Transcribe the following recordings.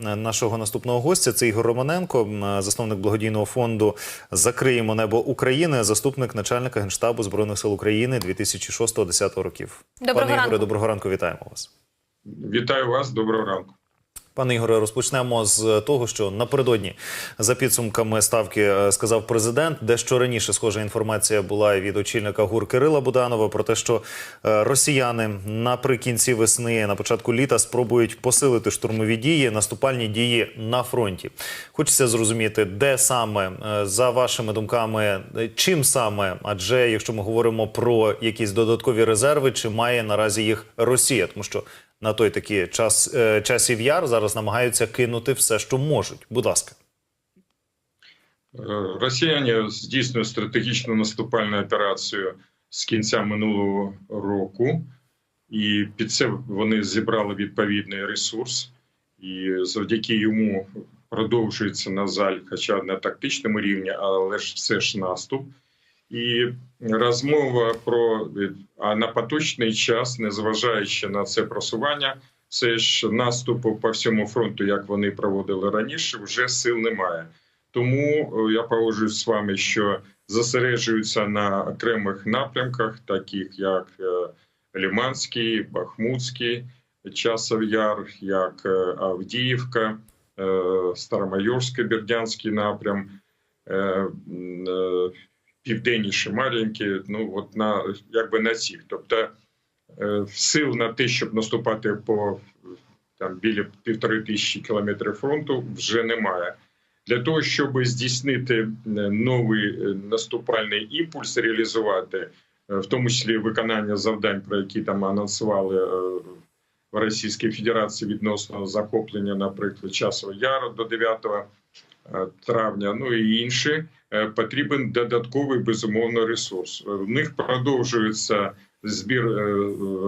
Нашого наступного гостя це Ігор Романенко, засновник благодійного фонду Закриємо небо України, заступник начальника генштабу збройних сил України 2006-2010 років. Доброго Пане Ігоре, доброго ранку, вітаємо вас. Вітаю вас, доброго ранку. Пане Ігоре, розпочнемо з того, що напередодні за підсумками ставки е, сказав президент. Дещо раніше схожа інформація була від очільника ГУР Кирила Буданова про те, що е, росіяни наприкінці весни, на початку літа спробують посилити штурмові дії, наступальні дії на фронті. Хочеться зрозуміти, де саме е, за вашими думками, чим саме, адже якщо ми говоримо про якісь додаткові резерви, чи має наразі їх Росія, тому що на той такий час е, часів яр зараз намагаються кинути все, що можуть. Будь ласка, Е, Росіяни здійснюють стратегічну наступальну операцію з кінця минулого року, і під це вони зібрали відповідний ресурс, і завдяки йому продовжується на жаль, хоча на тактичному рівні, але ж все ж наступ. І розмова про а на поточний час, незважаючи на це просування, це ж наступу по всьому фронту, як вони проводили раніше, вже сил немає. Тому е, я погоджуюсь з вами, що зосереджуються на окремих напрямках, таких як е, Лиманський, Бахмутський, Часов Яр, як е, Авдіївка, Старомайорський, Бердянський напрям, південніше Мар'їнки, ну от на якби на цих. Тобто е, сил на те, щоб наступати по там біля півтори тисячі кілометрів фронту, вже немає. Для того щоб здійснити е, новий е, наступальний імпульс, реалізувати, в тому числі виконання завдань, про які там анонсували в Російській Федерації відносно захоплення, наприклад, часового яру до 9 е, травня, ну і інші, е, потрібен додатковий безумовно ресурс. Е, В них продовжується збір е,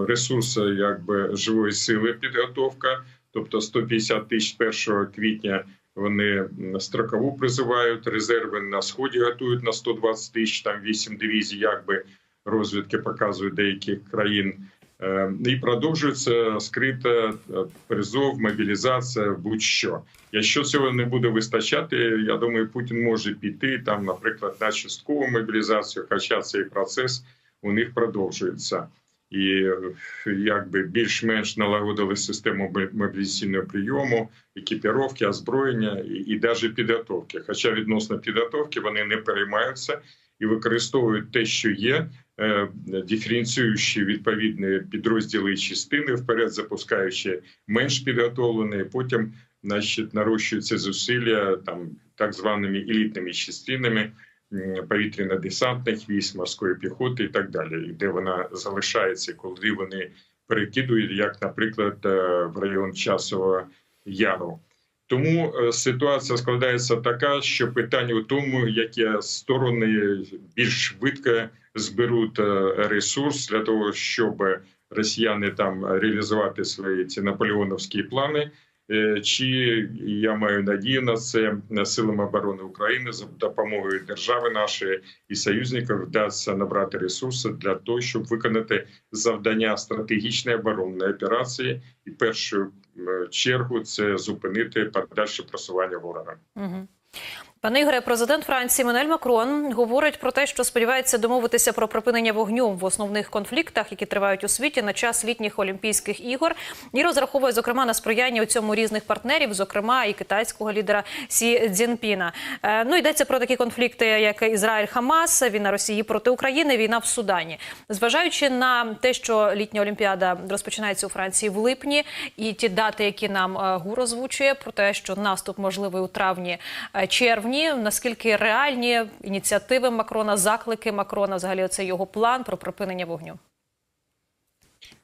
ресурсу якби живої сили, підготовка, тобто 150 тисяч 1 квітня. Вони строкову призивають резерви на сході готують на 120 тисяч, там 8 дивізій, якби розвідки показують деяких країн. І продовжується скрита е, призов, мобілізація, будь-що. Якщо цього не буде вистачати, я думаю, Путін може піти там, наприклад, на часткову мобілізацію, хоча цей процес у них продовжується. І якби більш-менш налагодили систему мобілізаційного прийому, екіпіровки, озброєння і, і навіть підготовки. Хоча відносно підготовки вони не переймаються і використовують те, що є, диференціюючи відповідні підрозділи і частини вперед, запускаючи менш підготовлені, потім значить, нарощуються зусилля там так званими елітними частинами повітряно-десантних військ, морської піхоти і так далі, і де вона залишається, коли вони перекидують, як, наприклад, е, в район часового яру. Тому е, ситуація складається така, що питання у тому, які сторони більш швидко зберуть е, ресурс для того, щоб росіяни там реалізувати свої ці наполеоновські плани. Е, Чи я маю надію на це силами оборони України за допомогою держави нашої і союзників вдасться набрати ресурси для того, щоб виконати завдання стратегічної оборонної операції, і першу чергу це зупинити подальше просування ворога. Угу. Пане Ігоре, президент Франції Мануель Макрон говорить про те, що сподівається домовитися про припинення вогню в основних конфліктах, які тривають у світі на час літніх Олімпійських ігор, і розраховує зокрема на сприяння у цьому різних партнерів, зокрема і китайського лідера Сі Цзінпіна. Е, ну йдеться про такі конфлікти, як Ізраїль Хамас, війна Росії проти України, війна в Судані. Зважаючи на те, що літня Олімпіада розпочинається у Франції в липні, і ті дати, які нам е, ГУР озвучує, про те, що наступ можливий у травні е, червні. Наскільки реальні ініціативи Макрона, заклики Макрона, взагалі це його план про припинення вогню?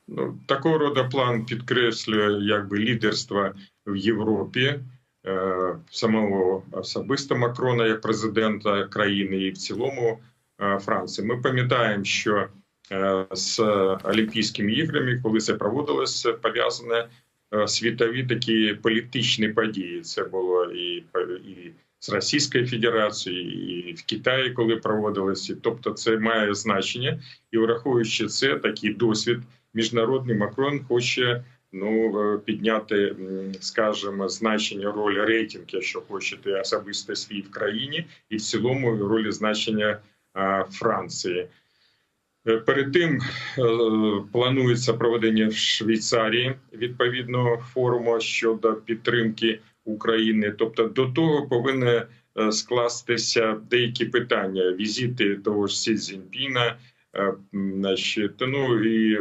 Ну, такого роду план підкреслює якби лідерство в Європі е, самого особисто Макрона як президента країни і в цілому е, Франції. Ми пам'ятаємо, що е, з Олімпійськими іграми, коли це проводилося, пов'язане е, світові такі політичні події. Це було і, і з Російською Федерацією, і в Китаї, коли проводилися. Тобто, це має значення, і враховуючи це, такий досвід міжнародний Макрон хоче ну е, підняти, скажімо, значення ролі рейтинг, якщо хочете, особисто свій в країні, і в цілому ролі значення е, Франції. Е, Перед тим е, планується проведення в Швейцарії відповідного форуму щодо підтримки України. Тобто, до того повинні е, скластися деякі питання: візити того ж Сі Цзіньпіна, значить, ну і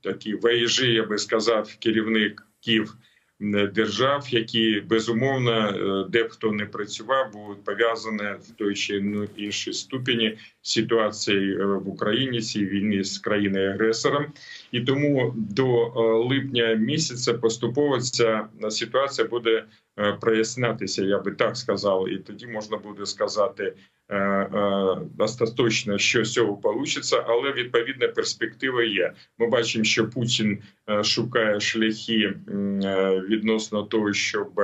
такі виїжджі, я би сказав, керівників держав, які безумовно, е, де б хто не працював, будуть пов'язані в той чи іншій ступені ситуації е, в Україні цій війні з країною агресором, і тому до е, липня місяця поступово ця ситуація буде е, прояснятися, я би так сказав, і тоді можна буде сказати е, е, що з цього вийде, але відповідна перспектива є. Ми бачимо, що Путін е, шукає шляхи е, відносно того, щоб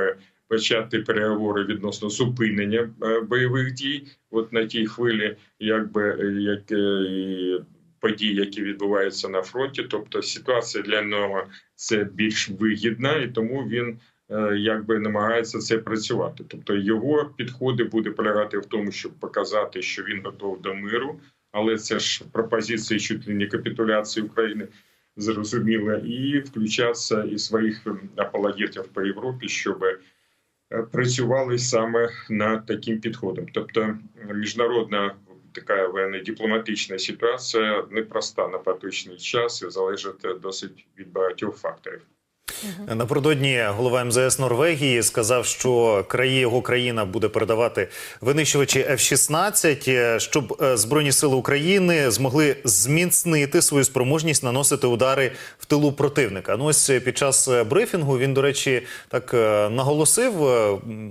почати переговори відносно зупинення е, бойових дій, от на тій хвилі, якби е, як е, подій, які відбуваються на фронті. Тобто ситуація для нього це більш вигідна, і тому він е, якби намагається це працювати. Тобто його підходи буде полягати в тому, щоб показати, що він готов до миру, але це ж пропозиції чуть ли не капітуляції України. Зрозуміло, і включатися і своїх ем, апологетів по Європі, щоб е, працювали саме над таким підходом. Тобто, міжнародна така воєнно-дипломатична ситуація непроста на поточний час і залежить досить від багатьох факторів. Напередодні голова МЗС Норвегії сказав, що краї його країна буде передавати винищувачі F-16, е, щоб е, збройні сили України змогли зміцнити свою спроможність наносити удари в тилу противника. Ну ось е, під час брифінгу він, до речі, так наголосив.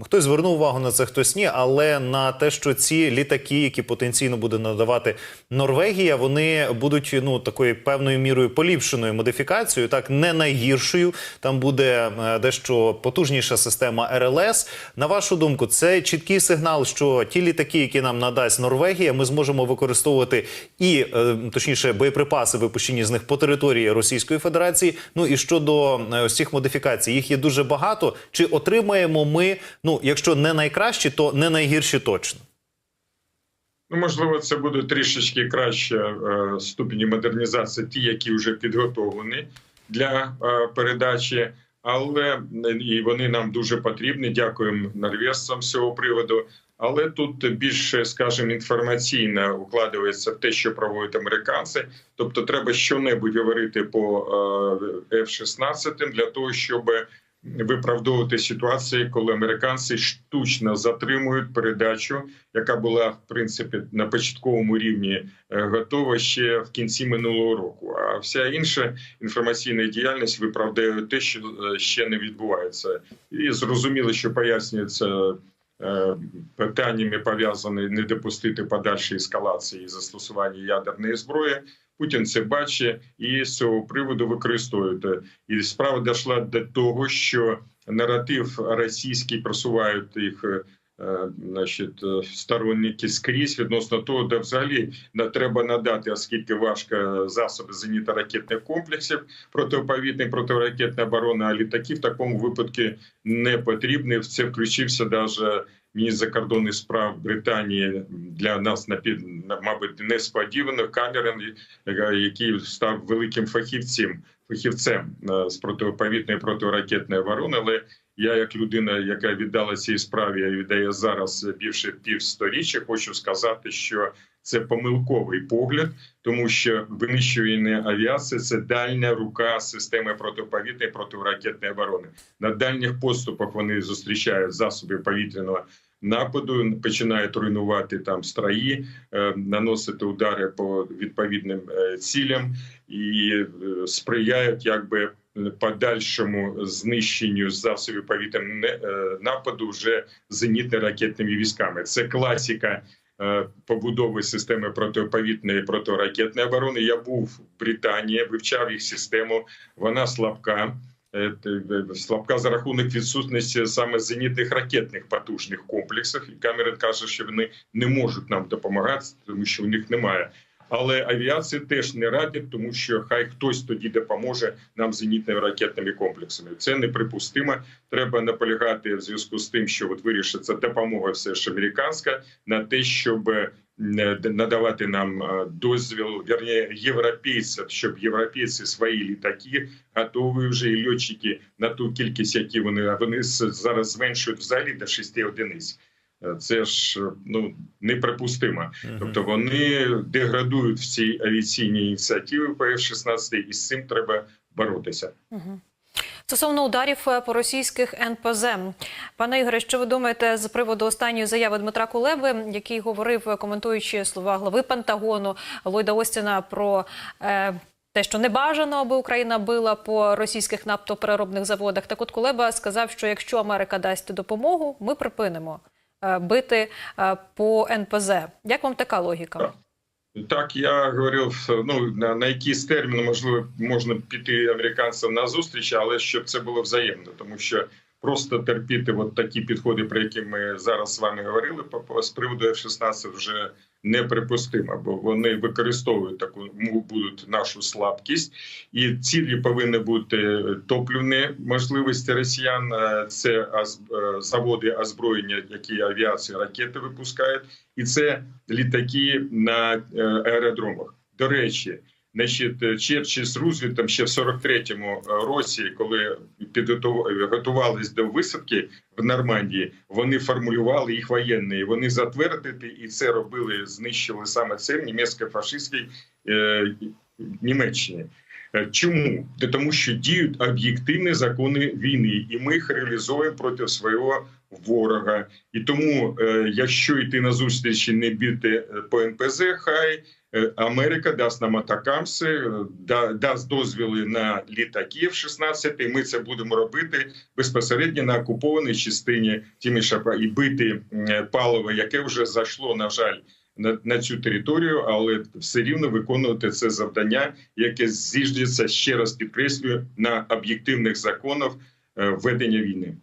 Хтось звернув увагу на це, хтось ні, але на те, що ці літаки, які потенційно буде надавати Норвегія, вони будуть ну такою певною мірою поліпшеною модифікацією, так не найгіршою. Там буде е, дещо потужніша система РЛС. На вашу думку, це чіткий сигнал, що ті літаки, які нам надасть Норвегія, ми зможемо використовувати і е, точніше боєприпаси, випущені з них по території Російської Федерації. Ну і щодо е, ось цих модифікацій, їх є дуже багато. Чи отримаємо ми, ну якщо не найкращі, то не найгірші точно? Ну, можливо, це буде трішечки краще ступені модернізації, ті, які вже підготовлені для е, передачі, але і вони нам дуже потрібні. Дякуємо норвежцям з цього приводу. Але тут більше, скажімо, інформаційно укладається те, що проводять американці. Тобто, треба щонебудь говорити по е, F-16 для того, щоб виправдовувати ситуації, коли американці штучно затримують передачу, яка була в принципі на початковому рівні е, готова ще в кінці минулого року. А вся інша інформаційна діяльність виправдає те, що е, ще не відбувається, і зрозуміло, що пояснюється. Е, Питаннями пов'язані не допустити подальшої ескалації і застосування ядерної зброї. Путін це бачить і з цього приводу використовує. І справа дійшла до того, що наратив російський просувають їх. Е, Значить, е, сторонники скрізь відносно того, де взагалі не треба надати, оскільки важко засоби зенітно-ракетних комплексів протиповітної протиракетної оборони, а літаки в такому випадку не потрібні. В це включився навіть міністр закордонних справ Британії для нас мабуть, несподівано Камерон, який став великим фахівцем фахівцем е, з протиповітної протиракетної оборони. Але я, як людина, яка віддала цій справі, і віддає зараз більше півсторіччя, хочу сказати, що це помилковий погляд, тому що винищування авіації це дальня рука системи протиповітної протиракетної оборони. На дальніх поступах вони зустрічають засоби повітряного нападу, починають руйнувати там страї, е, наносити удари по відповідним е, цілям і е, сприяють якби подальшому знищенню засобів повітряного е, нападу вже зенітно-ракетними військами. Це класика е, побудови системи протиповітної протиракетної оборони. Я був в Британії, вивчав їх систему. Вона слабка. Е, Слабка за рахунок відсутності саме зенітних ракетних потужних комплексів. І Камерон каже, що вони не можуть нам допомагати, тому що у них немає. Але авіації теж не радять, тому що хай хтось тоді допоможе нам зенітними ракетними комплексами. Це неприпустимо. Треба наполягати в зв'язку з тим, що от вирішиться допомога все ж американська на те, щоб е, надавати нам е, дозвіл, вірні, європейцям, щоб європейці свої літаки готові вже і льотчики на ту кількість, які вони вони зараз зменшують взагалі до 6 одиниць. Е, Це ж е, ну неприпустимо. Тобто вони деградують в цій авіаційній ініціативі по F-16, і з цим треба боротися. Стосовно ударів е, по російських НПЗ, пане Ігоре, що ви думаєте з приводу останньої заяви Дмитра Кулеби, який говорив, коментуючи слова глави Пентагону Ллойда Остіна про е, те, що не бажано, аби Україна била по російських нафтопереробних заводах. Так от Кулеба сказав, що якщо Америка дасть допомогу, ми припинимо бити е, по НПЗ. Як вам така логіка? Так, я говорив, ну на, на якийсь термін можливо можна піти американцям на зустріч, але щоб це було взаємно, тому що просто терпіти от такі підходи, про які ми зараз з вами говорили, по з приводу F-16 вже неприпустимо, бо вони використовують таку будуть нашу слабкість, і цілі повинні бути топлівні можливості росіян. е, Це е, заводи озброєння, які авіація ракети випускають, і це літаки на е, аеродромах. До речі, значить, е, з Рузвельтом ще в 43-му році, коли підготували готувались до висадки в Нормандії, вони формулювали їх воєнні. Вони затвердити і це робили, знищили саме це німецько-фашистській е, Німеччині. Е, Чому? Тому що діють об'єктивні закони війни, і ми їх реалізуємо проти свого ворога. І тому, е, якщо йти на зустрічі не бити е, по НПЗ, хай Америка дасть нам атакамси, да, дасть дозвіли на літаки в 16 і Ми це будемо робити безпосередньо на окупованій частині Тімішапа і бити паливо, яке вже зайшло, на жаль. На, на цю територію, але все рівно виконувати це завдання, яке зіждеться ще раз підкреслюю на об'єктивних законах е, ведення війни.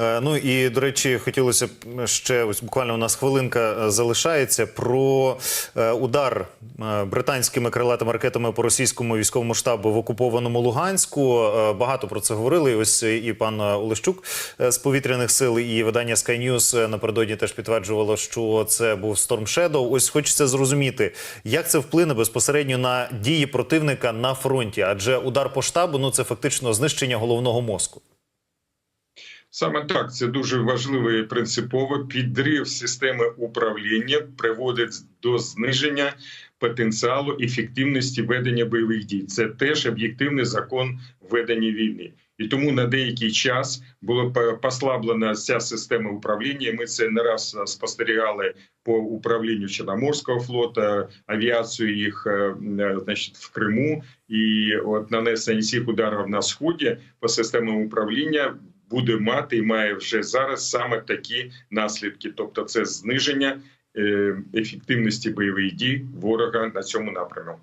Е, Ну і до речі, хотілося б ще ось буквально у нас хвилинка е, залишається про е, удар е, британськими крилатими ракетами по російському військовому штабу в окупованому Луганську. Е, Багато про це говорили. Ось і пан Олещук е, з повітряних сил, і видання Sky News е, напередодні теж підтверджувало, що це був Storm Shadow. Ось хочеться зрозуміти, як це вплине безпосередньо на дії противника на фронті, адже удар по штабу ну це фактично знищення головного мозку. Саме так це дуже важливо і принципово. Підрив системи управління приводить до зниження потенціалу ефективності ведення бойових дій. Це теж об'єктивний закон ведення війни. І тому на деякий час була послаблена ця система управління. Ми це не раз спостерігали по управлінню Чорноморського флоту, авіацію їх е, е, значить, в Криму. І от нанесення цих ударів на сході по системам управління буде мати і має вже зараз саме такі наслідки, тобто це зниження е, ефективності бойових дій ворога на цьому напрямку.